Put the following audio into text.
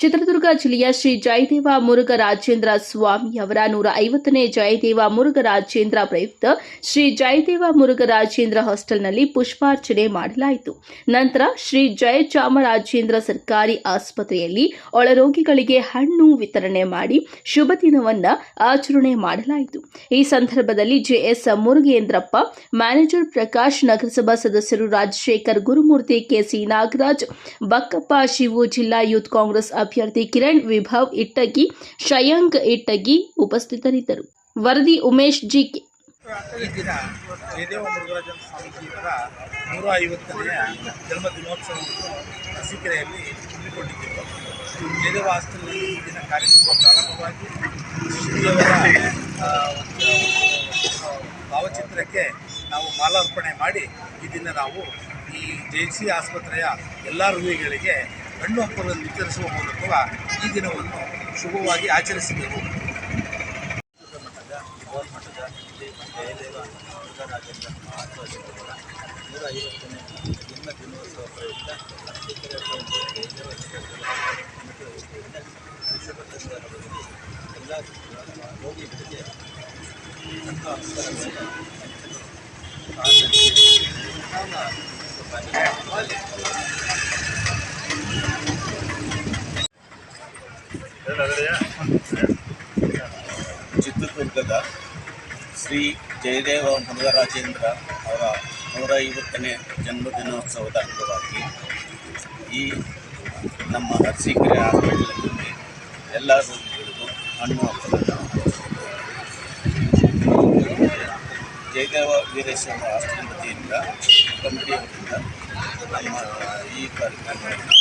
ಚಿತ್ರದುರ್ಗ ಜಿಲ್ಲೆಯ ಶ್ರೀ ಜಯದೇವ ಮುರುಘರಾಜೇಂದ್ರ ಸ್ವಾಮಿ ಅವರ ನೂರ ಐವತ್ತನೇ ಜಯದೇವ ಮುರುಘರಾಜೇಂದ್ರ ಪ್ರಯುಕ್ತ ಶ್ರೀ ಜಯದೇವ ಮುರುಘರಾಜೇಂದ್ರ ಹಾಸ್ಟೆಲ್ನಲ್ಲಿ ಪುಷ್ಪಾರ್ಚನೆ ಮಾಡಲಾಯಿತು. ನಂತರ ಶ್ರೀ ಜಯಚಾಮರಾಜೇಂದ್ರ ಸರ್ಕಾರಿ ಆಸ್ಪತ್ರೆಯಲ್ಲಿ ಒಳರೋಗಿಗಳಿಗೆ ಹಣ್ಣು ವಿತರಣೆ ಮಾಡಿ ಶುಭ ದಿನವನ್ನ ಆಚರಣೆ ಮಾಡಲಾಯಿತು. ಈ ಸಂದರ್ಭದಲ್ಲಿ ಜೆಎಸ್ ಮುರುಗೇಂದ್ರಪ್ಪ, ಮ್ಯಾನೇಜರ್ ಪ್ರಕಾಶ್, ನಗರಸಭಾ ಸದಸ್ಯರು ರಾಜಶೇಖರ್ ಗುರುಮೂರ್ತಿ ಕೆಸಿ ನಾಗರಾಜ್, ಬಕ್ಕಪ್ಪ ಶಿವು ಜಿಲ್ಲಾ ಯೂತ್ ಕಾಂಗ್ರೆಸ್ ಅಭ್ಯರ್ಥಿ ಕಿರಣ್ ವಿಭವ್ ಇಟ್ಟಗಿ ಶಯಾಂಕ್ ಇಟ್ಟಗಿ ಉಪಸ್ಥಿತರಿದ್ದರು. ವರದಿ ಉಮೇಶ್ ಜಿ ಕೆ. ಭಾವಚಿತ್ರಕ್ಕೆ ನಾವು ಮಾಲಾರ್ಪಣೆ ಮಾಡಿ ಈ ದಿನ ನಾವು ಈ ಜೆ ಸಿ ಆಸ್ಪತ್ರೆಯ ಎಲ್ಲ ರೋಗಿಗಳಿಗೆ ಹಣ್ಣು ಹಂಪಗಳನ್ನು ವಿತರಿಸುವ ಮೂಲಕ ಈ ದಿನವನ್ನು ಶುಭವಾಗಿ ಆಚರಿಸಬೇಕು. ಮಠದ ಗೌರ್ಮಠದ ಮಠದ ಜಯದೇವ ಮುರುಘರಾಜೇಂದ್ರ ಮಹಾಸ್ವಾಮಿಯವರ ನೂರ ಐವತ್ತನೇ ಜನ್ಮ ದಿನೋತ್ಸವ ಪ್ರಯುಕ್ತ. ಅರಸೀಕೆರೆ ಜಯದೇವ ವತಿಯಿಂದ ವಿಶ್ವ ಸಂದರ್ಭದಲ್ಲಿ ಎಲ್ಲ ರೋಗಿಗಳಿಗೆ ಹಣ್ಣು ಹಂಪಲುಗಳನ್ನು ಚಿತ್ರದುರ್ಗದ ಶ್ರೀ ಜಯದೇವ ಮುರುಘರಾಜೇಂದ್ರ ಅವರ ನೂರ ಐವತ್ತನೇ ಜನ್ಮದಿನೋತ್ಸವದ ಅಂಗವಾಗಿ ಈ ನಮ್ಮ ಅರಸೀಕೆರೆ ಹಾಸ್ಪಿಟಲ್ನಲ್ಲಿ ಎಲ್ಲ ರೋಗಿಗಳಿಗೂ ಹಣ್ಣು ಹಬ್ಬವನ್ನು ಜಯದೇವ ವೀರೇಶ್ವರ ಆಸ್ಪತ್ರೆ ವತಿಯಿಂದ ಕಮಿಟಿ ವತಿಯಿಂದ ನಮ್ಮ ಈ ಕಾರ್ಯಕ್ರಮವನ್ನು